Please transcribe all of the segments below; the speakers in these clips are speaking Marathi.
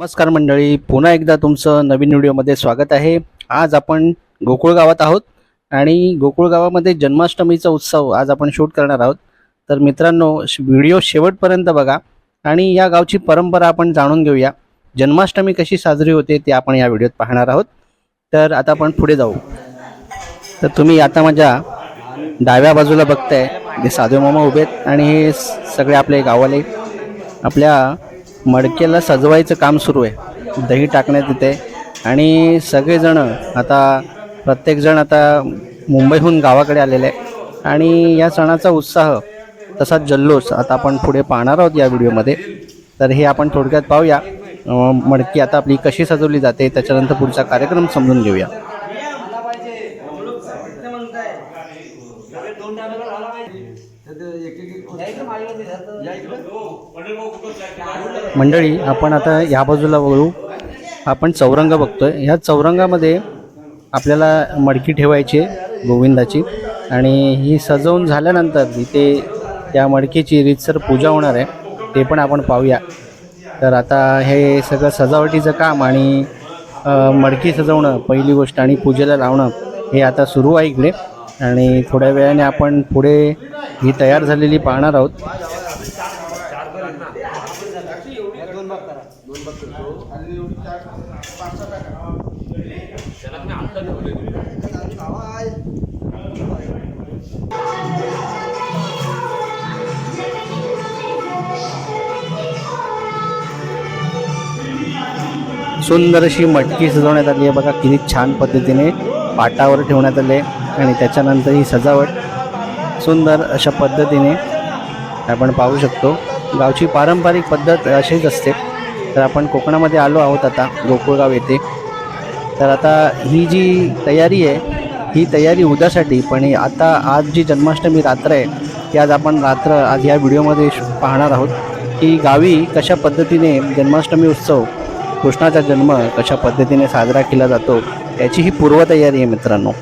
नमस्कार मंडळी पुन्हा एकदा तुमचं नवीन व्हिडिओमध्ये स्वागत आहे. आज आपण गोकुळ गावात आहोत आणि गोकुळ गावामध्ये जन्माष्टमीचा उत्सव आज आपण शूट करणार आहोत. तर मित्रांनो श- व्हिडिओ शेवटपर्यंत बघा आणि या गावची परंपरा आपण जाणून घेऊया. जन्माष्टमी कशी साजरी होते ते आपण या व्हिडिओत पाहणार आहोत. तर आता आपण पुढे जाऊ. तर तुम्ही आता माझ्या डाव्या बाजूला बघताय हे साधू मामा उभे आहेत आणि हे सगळे आपले गावाले आपल्या मडकेला सजवायचं काम सुरू आहे. दही टाकण्यात येते. आणि सगळेजण आता प्रत्येकजण आता मुंबईहून गावाकडे आलेले आहे आणि या सणाचा उत्साह तसाच जल्लोष आता आपण पुढे पाहणार आहोत या व्हिडिओमध्ये. तर हे आपण थोडक्यात पाहूया. मडकी आता आपली कशी सजवली जाते त्याच्यानंतर पुढचा कार्यक्रम समजून घेऊया. मंडळी आपण आता या बाजूला बघू आपण चौरंग बघतोय. ह्या चौरंगामध्ये आपल्याला मडकी ठेवायची आहे गोविंदाची. आणि ही सजवून झाल्यानंतर इथे त्या मडकीची रीतसर पूजा होणार आहे. ते पण आपण पाहूया. तर आता हे सगळं सजावटीचं काम आणि मडकी सजवणं पहिली गोष्ट आणि पूजेला लावणं हे आता सुरू आहे इकडे. आणि थोड्या वेळाने आपण पुढे ही तयार झालेली पाहणार आहोत. सुंदर अशी मटकी सजवण्यात आली आहे. बघा किती छान पद्धतीने. पाटावर ठेवण्यात आले आणि त्याच्यानंतर ही सजावट सुंदर अशा पद्धतीने आपण पाहू शकतो. गावची पारंपरिक पद्धत अशीच असते. तर आपण कोकणामध्ये आलो आहोत आता गोकुळगाव येथे. तर आता ही जी तयारी आहे ही तयारी उद्यासाठी पण आता आज जी जन्माष्टमी रात्र आहे ती आज आपण रात्र आज या व्हिडिओमध्ये पाहणार आहोत की गावी कशा पद्धतीने जन्माष्टमी उत्सव कृष्णाचा जन्म कशा पद्धतीने साजरा केला जातो याची ही पूर्वतयारी आहे मित्रांनो.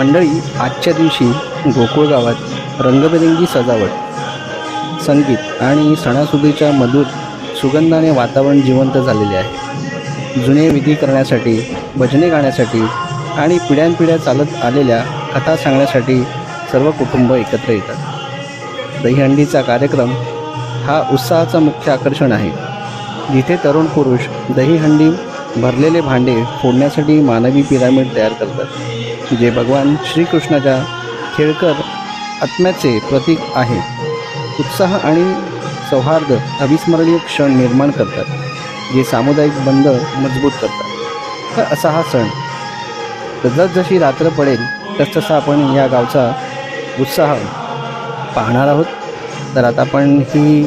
मंडळी आजच्या दिवशी गोकुळ गावात रंगबेरंगी सजावट संगीत आणि सणासुदीच्या मधुर सुगंधाने वातावरण जिवंत झालेले आहे. जुने विधी करण्यासाठी भजने गाण्यासाठी आणि पिढ्यानपिढ्या चालत आलेल्या कथा सांगण्यासाठी सर्व कुटुंब एकत्र येतात. दहीहंडीचा कार्यक्रम हा उत्साहाचं मुख्य आकर्षण आहे. जिथे तरुण पुरुष दहीहंडी भरलेले भांडे फोडण्यासाठी मानवी पिरामिड तयार करतात. जे भगवान श्रीकृष्णाच्या खेळकर आत्म्याचे प्रतीक आहे. उत्साह आणि सौहार्द अविस्मरणीय क्षण निर्माण करतात जे सामुदायिक बंध मजबूत करतात. तर असा हा सण. जसजशी रात्र पडेल तसतसा आपण या गावचा उत्साह पाहणार आहोत. तर आता आपण ही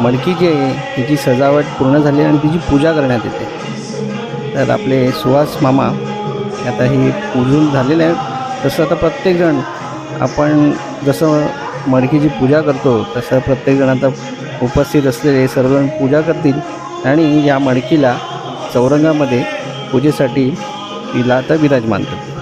मडकी जी आहे तिची सजावट पूर्ण झाली आणि तिची पूजा करण्यात येते. तर आपले सुहास मामा आता ही पूजून झालेलं आहे. तसं आता प्रत्येकजण आपण जसं मडकीची पूजा करतो तसं प्रत्येकजण आता उपस्थित असलेले सर्वजण पूजा करतील. आणि या मडकीला चौरंगामध्ये पूजेसाठी तिला आता विराजमान करतील.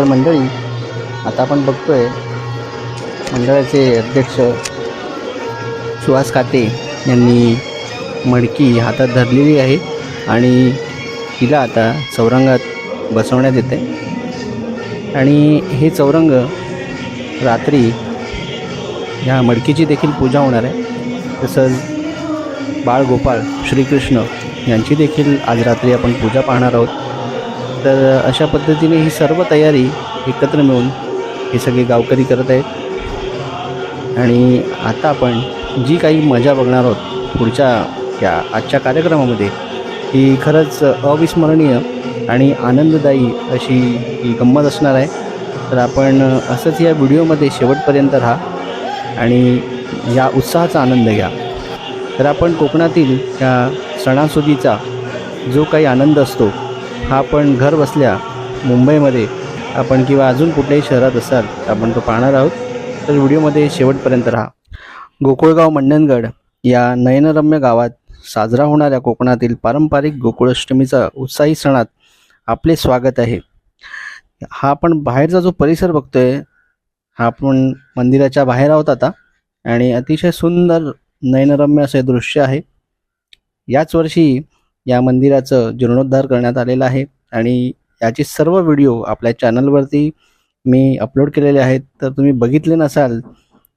तर मंडळी. आता आपण बघतो आहे मंडळाचे अध्यक्ष सुहास काते यांनी मडकी हातात धरलेली आहे आणि तिला आता चौरंगात बसवण्यात येते. आणि हे चौरंग रात्री ह्या मडकीची देखील पूजा होणार आहे. तसंच बाळगोपाळ श्रीकृष्ण यांची देखील आज रात्री आपण पूजा पाहणार आहोत. तर अशा पद्धतीने ही सर्व तयारी एकत्र मिळून हे सगळे गावकरी करत आहेत. आणि आता आपण जी काही मजा बघणार आहोत पुढच्या या आजच्या कार्यक्रमामध्ये ही खरंच अविस्मरणीय आणि आनंददायी अशी ही गंमत असणार आहे. तर आपण असंच या व्हिडिओमध्ये शेवटपर्यंत राहा आणि या उत्साहाचा आनंद घ्या. तर आपण कोकणातील या सणासुदीचा जो काही आनंद असतो हा आपण घर बसल्या मुंबईमध्ये आपण किंवा अजून कुठल्याही शहरात असाल आपण तो पाहणार आहोत. तर व्हिडिओमध्ये शेवटपर्यंत राहा. गोकुळगाव मंडणगड या नयनरम्य गावात साजरा होणाऱ्या कोकणातील पारंपरिक गोकुळाष्टमीचा उत्साही सणात आपले स्वागत आहे. हा आपण बाहेरचा जो परिसर बघतोय हा आपण मंदिराच्या बाहेर आहोत आता. आणि अतिशय सुंदर नयनरम्य असे दृश्य आहे. याच वर्षी या मंदिराचं जीर्णोद्धार करण्यात आलेला आहे. आणि याचे सर्व व्हिडिओ आपल्या चॅनलवरती मी अपलोड केलेले आहेत. तर तुम्ही बघितले नसाल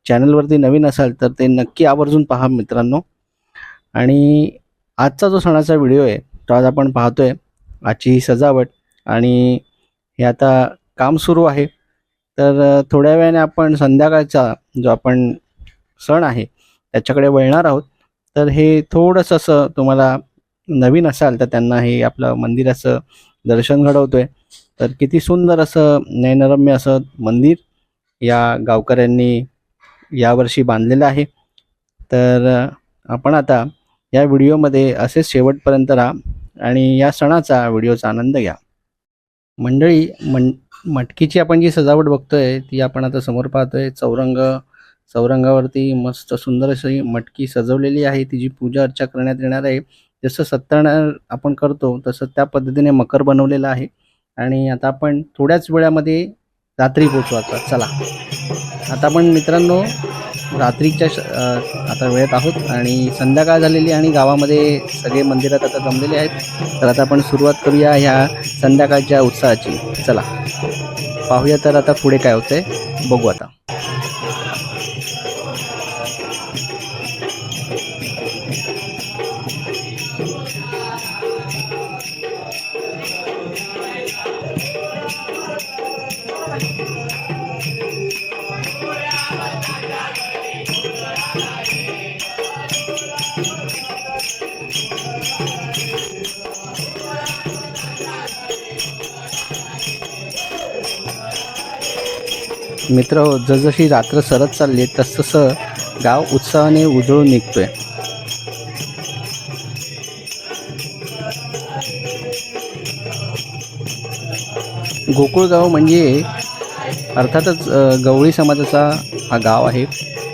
चॅनलवरती नवीन असाल तर ते नक्की आवर्जून पहा मित्रांनो. आणि आजचा जो सणाचा व्हिडिओ आहे तो आज आपण पाहतोय. आजची ही सजावट. आणि हे आता काम सुरू आहे. तर थोड्या वेळाने आपण संध्याकाळचा जो आपण सण आहे त्याच्याकडे वळणार आहोत. तर हे थोडंसं असं तुम्हाला नवीन असाल तर त्यांना हे आपलं मंदिराचं दर्शन घडवतोय. तर किती सुंदर असं नयनरम्य असं मंदिर या गावकऱ्यांनी यावर्षी बांधलेलं आहे. तर आपण आता या व्हिडिओमध्ये असेच शेवटपर्यंत राहा आणि या सणाचा व्हिडिओचा आनंद घ्या. मंडळी मं मटकीची आपण जी सजावट बघतोय ती आपण आता समोर पाहतोय. चौरंग चौरंगावरती मस्त सुंदर अशी मटकी सजवलेली आहे. तिची पूजा अर्चा करण्यात येणार आहे. जसं सत्यनारायण आपण करतो तसं त्या पद्धतीने मकर बनवलेलं आहे. आणि आता आपण थोड्याच वेळामध्ये रात्री पोचू आता. चला. आता आपण मित्रांनो रात्रीच्या आता वेळेत आहोत आणि संध्याकाळ झालेली आणि गावामध्ये सगळे मंदिरात आता जमलेले आहेत. तर आता आपण सुरुवात करूया ह्या संध्याकाळच्या उत्साहाची. चला. पाहूया तर आता पुढे काय होतं आहे बघू आता. मित्र हो, जसजशी रात्र सरत चालली तसतसं गाव उत्साहाने उजळून निघतोय. गोकुळगाव म्हणजे अर्थातच गवळी समाजाचा हा गाव आहे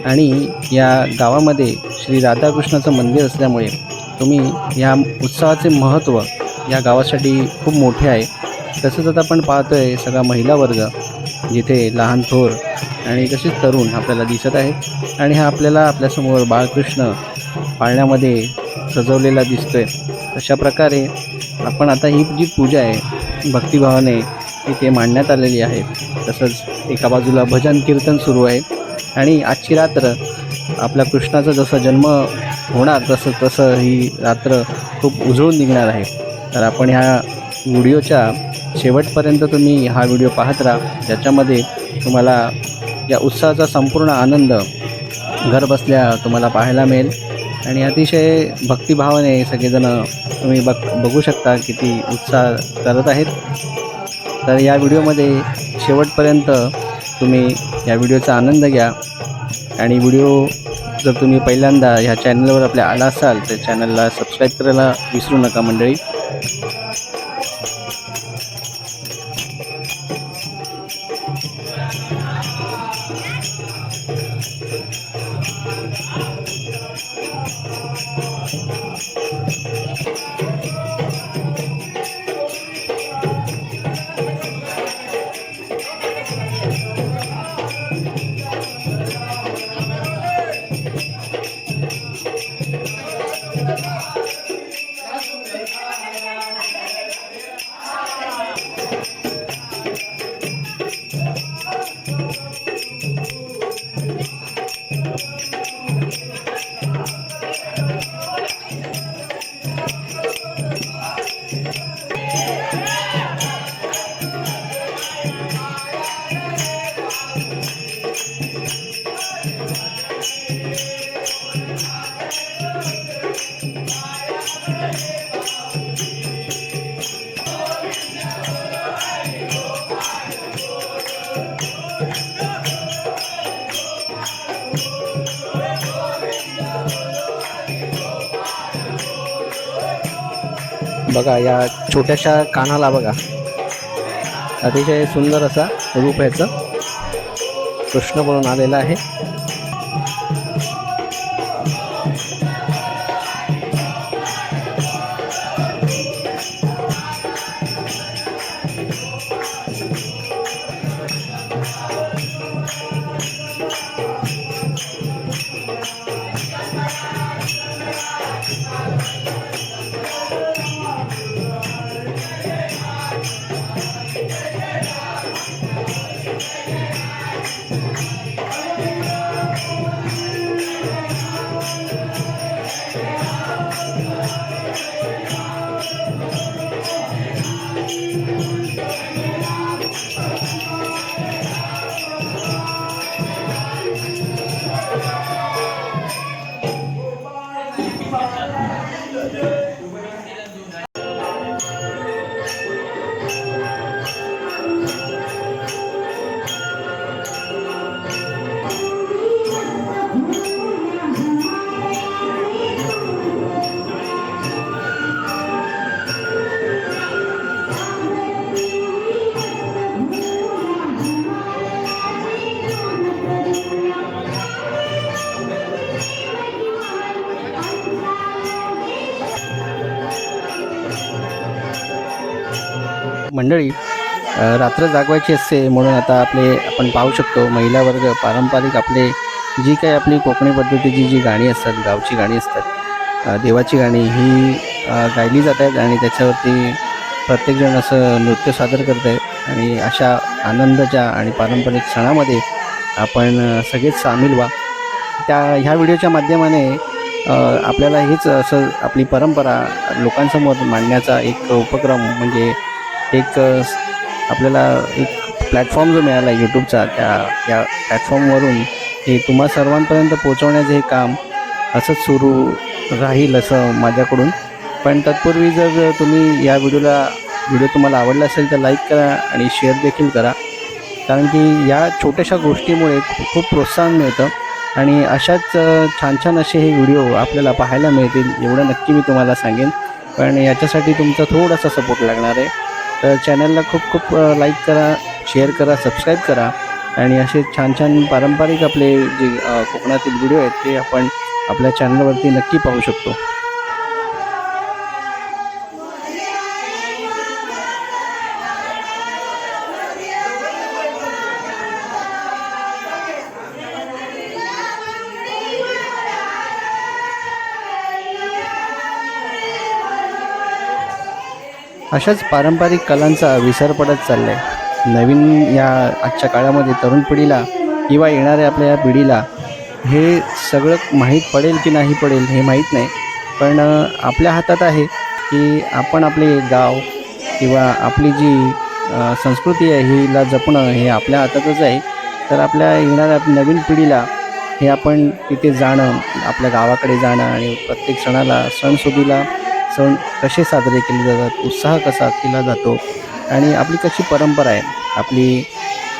आणि या गावामध्ये श्री राधाकृष्णाचं मंदिर असल्यामुळे तुम्ही या उत्सवाचे महत्त्व या गावासाठी खूप मोठे आहे. तसंच आता आपण पाहतोय सगळा महिला वर्ग जिथे लहान थोर आणि तसेच तरुण आपल्याला दिसत आहेत. आणि हा आपल्याला आपल्यासमोर बाळकृष्ण पाळण्यामध्ये सजवलेला दिसतोय. अशा प्रकारे आपण आता ही जी पूजा आहे भक्तिभावाने इथे मांडण्यात आलेली आहे. तसंच एका बाजूला भजन कीर्तन सुरू आहे. आणि आजची रात्र आपल्या कृष्णाचा जसा जन्म होणार तसं तसं ही रात्र खूप उजळून निघणार आहे. तर आपण ह्या व्हिडिओच्या शेवटपर्यंत तुम्ही हा व्हिडिओ पाहत राहा. ज्याच्यामध्ये तुम्हाला या उत्साहाचा संपूर्ण आनंद घर बसल्या तुम्हाला पाहायला मिळेल. आणि अतिशय भक्तिभावाने सगळेजणं तुम्ही बघ बघू शकता किती उत्साह करत आहेत. तर या व्हिडिओमध्ये शेवटपर्यंत तुम्ही या व्हिडिओचा आनंद घ्या. आणि व्हिडिओ जर तुम्ही पहिल्यांदा ह्या चॅनलवर आपल्या आला असाल तर चॅनलला सबस्क्राईब करायला विसरू नका मंडळी. बघा या छोट्याशा कानाला बघा. अतिशय सुंदर असा रूप याचं. कृष्ण म्हणून आलेला आहे. मंडळी रात्र जागवायची असते म्हणून आता आपले आपण पाहू शकतो महिला वर्ग पारंपरिक आपले जी काही आपली कोकणी पद्धतीची जी गाणी असतात गावची गाणी असतात देवाची गाणी ही गायली जात आहेत आणि त्याच्यावरती प्रत्येकजण असं नृत्य सादर करत आहे आणि अशा आनंदाच्या आणि पारंपरिक सणामध्ये आपण सगळेच सामील व्हा. त्या ह्या व्हिडिओच्या माध्यमाने आपल्याला हेच असं आपली परंपरा लोकांसमोर मांडण्याचा एक उपक्रम म्हणजे एक आपल्याला एक प्लॅटफॉर्म जो मिळाला यूट्यूबचा त्या या प्लॅटफॉर्मवरून हे तुम्हा सर्वांपर्यंत पोहोचवण्याचं हे काम असंच सुरू राहील असं माझ्याकडून. पण तत्पूर्वी जर तुम्ही या व्हिडिओला व्हिडिओ तुम्हाला आवडला असेल तर लाईक करा आणि शेअर देखील करा. कारण की या छोट्याशा गोष्टीमुळे खूप प्रोत्साहन मिळतं आणि अशाच छान छान असे हे व्हिडिओ आपल्याला पाहायला मिळतील एवढं नक्की मी तुम्हाला सांगेन. पण याच्यासाठी तुमचा थोडासा सपोर्ट लागणार आहे. तर चॅनलला खूप खूप लाईक करा शेअर करा सबस्क्राईब करा. आणि असे छान छान पारंपरिक आपले जे कोकणातील व्हिडिओ आहेत ते आपण आपल्या चॅनलवरती नक्की पाहू शकतो. अशाच पारंपरिक कलांचा विसर पडत चालला आहे नवीन या आजच्या काळामध्ये तरुण पिढीला किंवा येणाऱ्या आपल्या या पिढीला हे सगळं माहीत पडेल की नाही पडेल हे माहीत नाही. पण आपल्या हातात आहे की आपण आपले गाव किंवा आपली जी संस्कृती आहे हिला जपणं हे आपल्या हातातच आहे. तर आपल्या येणाऱ्या नवीन पिढीला हे आपण तिथे जाणं आपल्या गावाकडे जाणं आणि प्रत्येक सणाला सणसुदीला सण कसे साजरे केले जातात उत्साह कसा केला जातो आणि आपली कशी परंपरा आहे आपली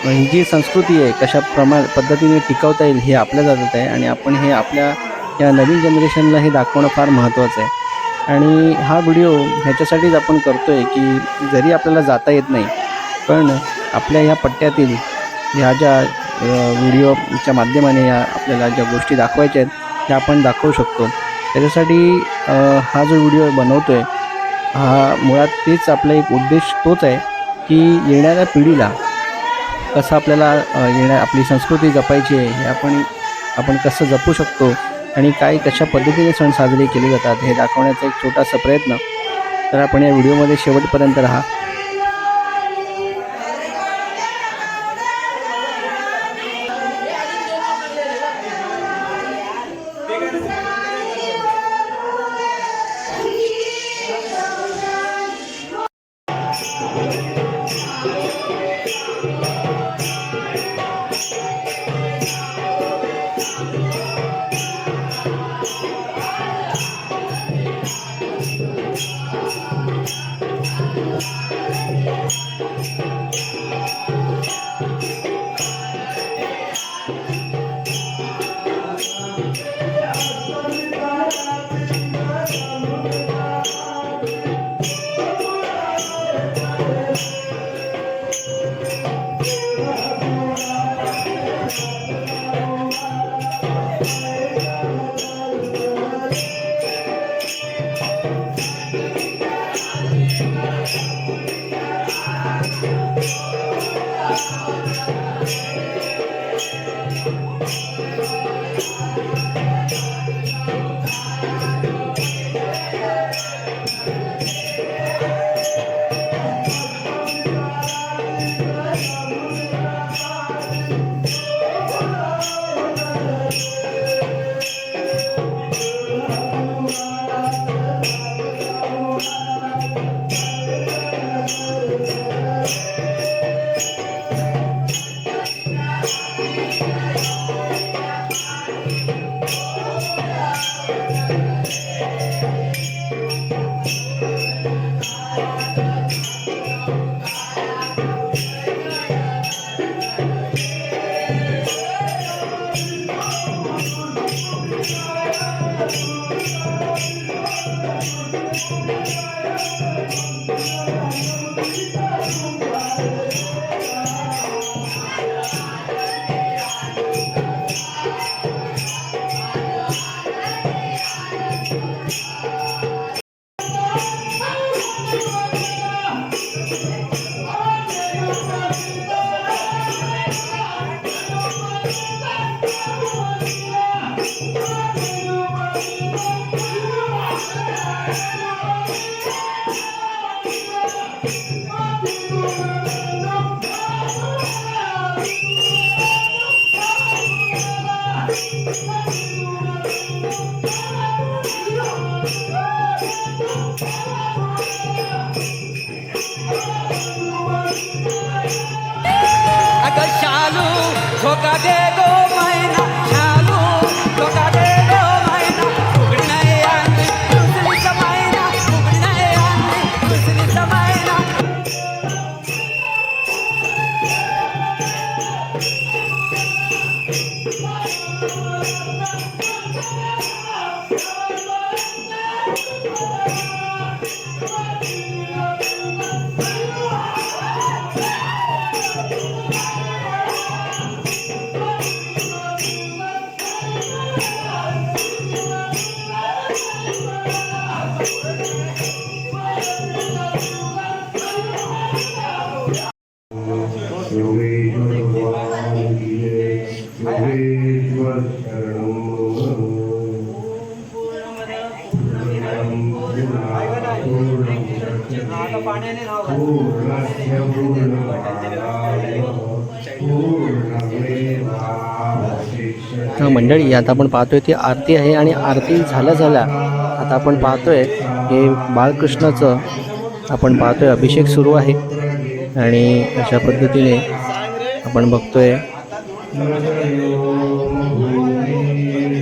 ही जी संस्कृती आहे कशा प्रमा पद्धतीने टिकवता येईल हे आपल्या जातात आहे आणि आपण हे आपल्या या नवीन जनरेशनला हे दाखवणं फार महत्त्वाचं आहे. आणि हा व्हिडिओ ह्याच्यासाठीच आपण करतो आहे की जरी आपल्याला जाता येत नाही पण आपल्या ह्या पट्ट्यातील ह्या ज्या व्हिडिओच्या माध्यमाने या आपल्याला ज्या गोष्टी दाखवायच्या आहेत त्या आपण दाखवू शकतो. त्याच्यासाठी हा जो व्हिडिओ बनवतो आहे हा मुळात तेच आपला एक उद्देश तोच आहे की येणाऱ्या पिढीला कसं आपल्याला येणार येण्या आपली संस्कृती जपायची आहे हे आपण आपण कसं जपू शकतो आणि काय कशा पद्धतीने सण साजरे केले जातात हे दाखवण्याचा एक छोटासा प्रयत्न तर आपण या व्हिडिओमध्ये शेवटपर्यंत राहा. Thank you. কাজে গো মাইনা। मंडळी आता आपण पाहतोय ती आरती आहे आणि आरती झाल्या झाल्या आता आपण पाहतोय हे बाळकृष्णाचं आपण पाहतोय अभिषेक सुरू आहे. आणि अशा पद्धतीने आपण बघतोय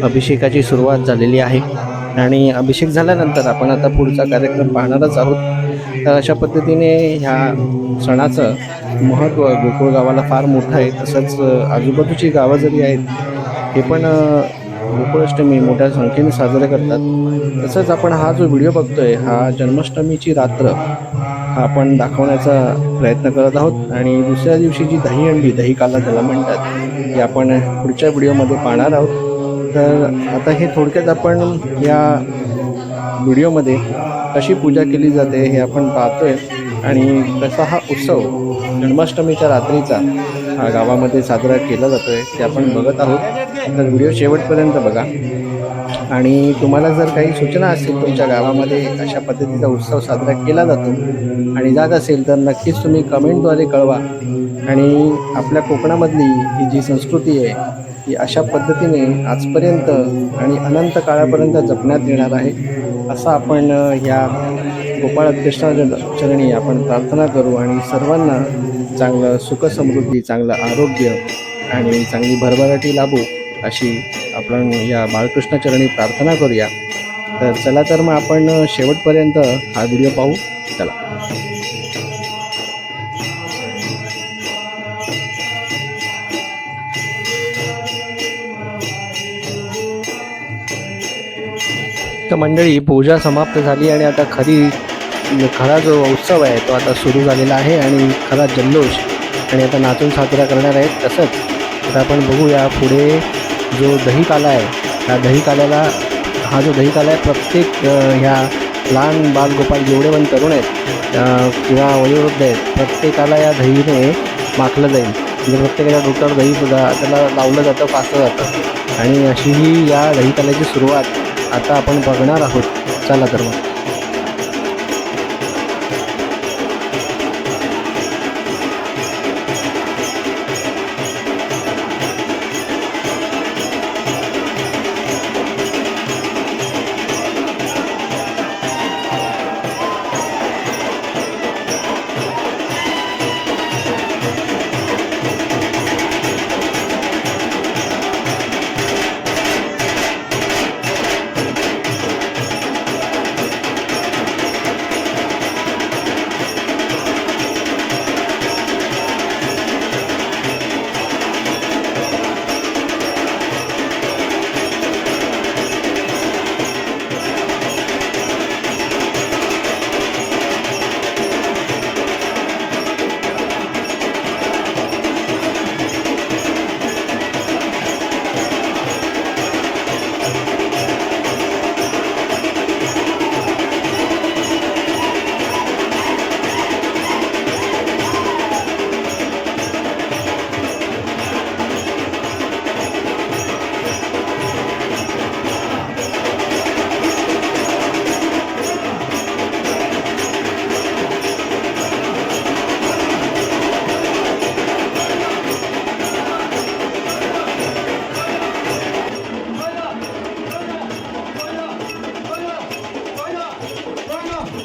अभिषेकाची सुरुवात झालेली आहे. आणि अभिषेक झाल्यानंतर आपण आता पुढचा कार्यक्रम पाहणारच आहोत. तर अशा पद्धतीने ह्या सणाचं महत्त्व गोकुळ गावाला फार मोठं आहे. तसंच आजूबाजूची गावं जरी आहेत हे पण गोकुळाष्टमी मोठ्या संख्येने साजरे करतात. तसंच आपण हा जो व्हिडिओ बघतोय हा जन्माष्टमीची रात्र हा आपण दाखवण्याचा प्रयत्न करत आहोत. आणि दुसऱ्या दिवशी जी दही अंडी दही काला ज्याला म्हणतात ती आपण पुढच्या व्हिडिओमध्ये पाहणार आहोत. तर आता हे थोडक्यात आपण या व्हिडिओमध्ये कशी पूजा केली जाते हे आपण पाहतोय. आणि कसा हा उत्सव जन्माष्टमीच्या रात्रीचा हा गावामध्ये साजरा केला जातो आहे ते आपण बघत आहोत. तर व्हिडिओ शेवटपर्यंत बघा. आणि तुम्हाला जर काही सूचना असतील तुमच्या गावामध्ये अशा पद्धतीचा उत्सव साजरा केला जातो आणि जात असेल तर नक्कीच तुम्ही कमेंटद्वारे कळवा. आणि आपल्या कोकणामधली ही जी संस्कृती आहे ही अशा पद्धतीने आजपर्यंत आणि अनंत काळापर्यंत जपण्यात येणार आहे असं आपण या गोपाळ कृष्णा चरणी आपण प्रार्थना करू आणि सर्वांना चांगलं सुखसमृद्धी चांगलं आरोग्य आणि चांगली भरभराटी लाभो अशी आपण या बाळकृष्णचरणी प्रार्थना करूया. तर चला तर मग आपण शेवटपर्यंत हा व्हिडिओ पाहू. चला. तर मंडळी पूजा समाप्त झाली आणि आता खरी म्हणजे खरा जो उत्सव आहे तो आता सुरू झालेला आहे आणि खरा जल्लोष आणि आता नाचून साजरा करणार आहेत तसंच आता आपण बघूया पुढे जो दहीकाला आहे ह्या दहीकाल्याला हा जो दहीकाला आहे प्रत्येक ह्या लहान बालगोपाल जेवढे पण तरुण आहेत किंवा वयोवृद्ध आहेत प्रत्येकाला या दहीने माखलं जाईल. म्हणजे प्रत्येकाच्या डोक्यावर दही त्याला लावलं जातं पासलं जातं. आणि अशी ही या दहीकाल्याची सुरुवात आता आपण बघणार आहोत. चला तर मग.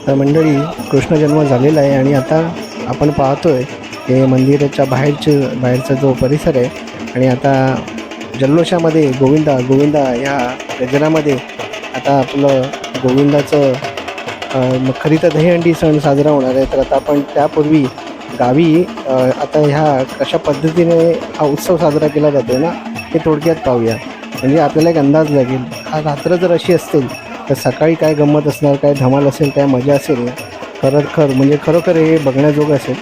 मंडळी कृष्ण जन्म झालेला आहे आणि आता आपण पाहतोय हे मंदिराच्या बाहेरचे बाहेरचा जो परिसर आहे आणि आता जल्लोषामध्ये गोविंदा गोविंदा या गजरामध्ये आता आपलं गोविंदाचं अ, खरी तर दहीहंडी सण साजरा होणार आहे. तर आता आपण त्यापूर्वी गावी आता ह्या कशा पद्धतीने हा उत्सव साजरा केला जातो ना हे थोडक्यात पाहूया. म्हणजे आपल्याला एक अंदाज लागेल. हा रात्र जर अशी असेल तर सकाळी काय गंमत असणार काय धमाल असेल काय मजा असेल ना खरं म्हणजे खरोखर हे बघण्याजोगं असेल.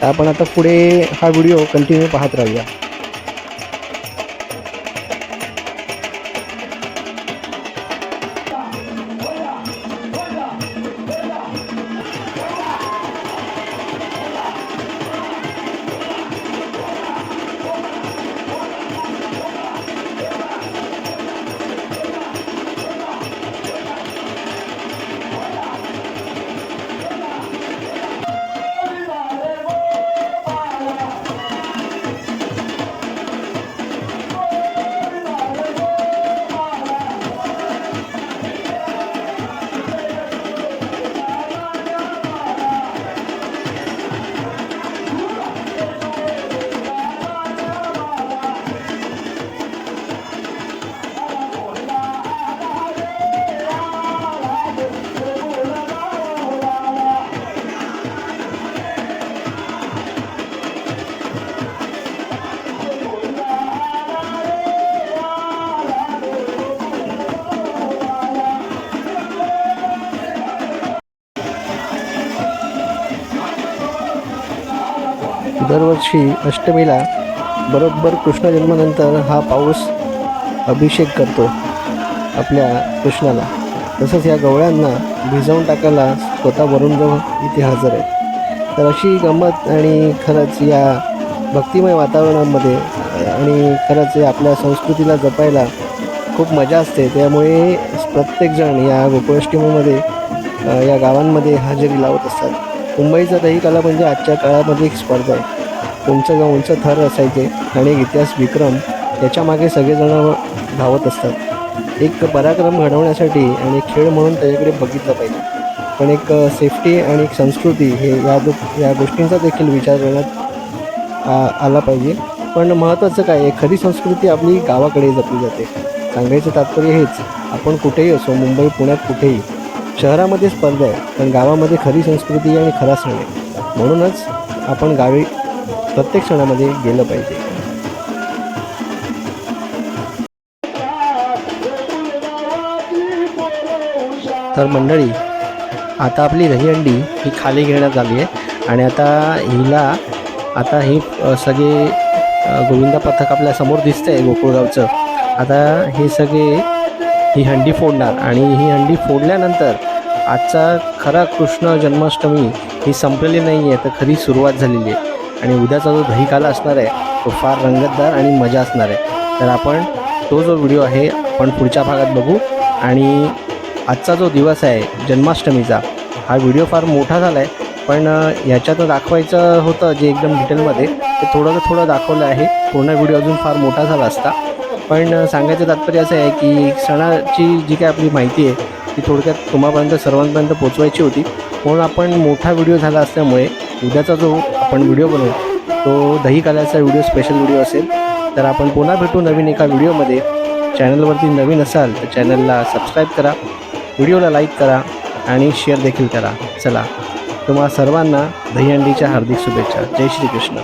तर आपण आता पुढे हा व्हिडिओ कंटिन्यू पाहत राहूया. दरवर्षी अष्टमीला बरोबर कृष्ण जन्मानंतर हा पाऊस अभिषेक करतो आपल्या कृष्णाला. तसंच या गवळ्यांना भिजवून टाकायला स्वतः वरुण जवळ इथे हजर आहे तर अशी गंमत आणि खरंच या भक्तिमय वातावरणामध्ये आणि खरंच आपल्या संस्कृतीला जपायला खूप मजा असते. त्यामुळे प्रत्येकजण या गोकुळाष्टमीमध्ये या गावांमध्ये हजेरी लावत असतात. मुंबईचा दही कला म्हणजे आजच्या काळामध्ये एक स्पर्धा आहे. उंच उंच थर असायचे. आणि इतिहास विक्रम याच्यामागे सगळेजण धावत असतात. एक पराक्रम घडवण्यासाठी आणि खेळ म्हणून त्याच्याकडे बघितलं पाहिजे. पण एक सेफ्टी आणि एक संस्कृती हे या दो या गोष्टींचा देखील विचार करण्यात आ आला पाहिजे. पण महत्त्वाचं काय? आहे खरी संस्कृती आपली गावाकडे जपली जाते. सांगायचं तात्पर्य हेच आपण कुठेही असो मुंबई पुण्यात कुठेही शहरामध्ये स्पर्धा आहे पण गावामध्ये खरी संस्कृती आणि खरा सण आहे. म्हणूनच आपण गावी प्रत्येक सणामध्ये गेलं पाहिजे. तर मंडळी आता आपली दहीहंडी ही खाली घेण्यात आली आहे आणि आता हिला आता ही सगळे गोविंदा पथक आपल्यासमोर आहे गोकुळगावचं. आता हे सगळे ही हंडी फोडणार आणि ही हंडी फोडल्यानंतर आजचा खरा कृष्ण जन्माष्टमी ही संपलेली नाही आहे तर खरी सुरुवात झालेली आहे. आणि उद्याचा जो दहीकाला असणार आहे तो फार रंगतदार आणि मजा असणार आहे. तर आपण तो जो व्हिडिओ आहे आपण पुढच्या भागात बघू. आणि आजचा जो दिवस आहे जन्माष्टमीचा हा व्हिडिओ फार मोठा झाला आहे पण याच्यात ह्याच्यात दाखवायचं होतं जे एकदम डिटेलमध्ये ते थोडं थोडं दाखवलं आहे. पूर्ण व्हिडिओ अजून फार मोठा झाला असता. पण सांगायचं तात्पर्य असं आहे की सणाची जी काय आपली माहिती आहे ती थोडक्यात तुम्हापर्यंत सर्वांपर्यंत पोचवायची होती. म्हणून आपण मोठा व्हिडिओ झाला असल्यामुळे उद्याचा जो आपण व्हिडिओ बनवू. तो दही काल्याचा व्हिडिओ स्पेशल व्हिडिओ असेल तर आपण पुन्हा भेटू नवीन एका व्हिडिओमध्ये. चॅनलवरती नवीन असाल तर चॅनलला सबस्क्राईब करा. व्हिडिओला लाईक करा आणि शेअर देखील करा. चला तुम्हा सर्वांना दहीहंडीच्या हार्दिक शुभेच्छा. जय श्री कृष्ण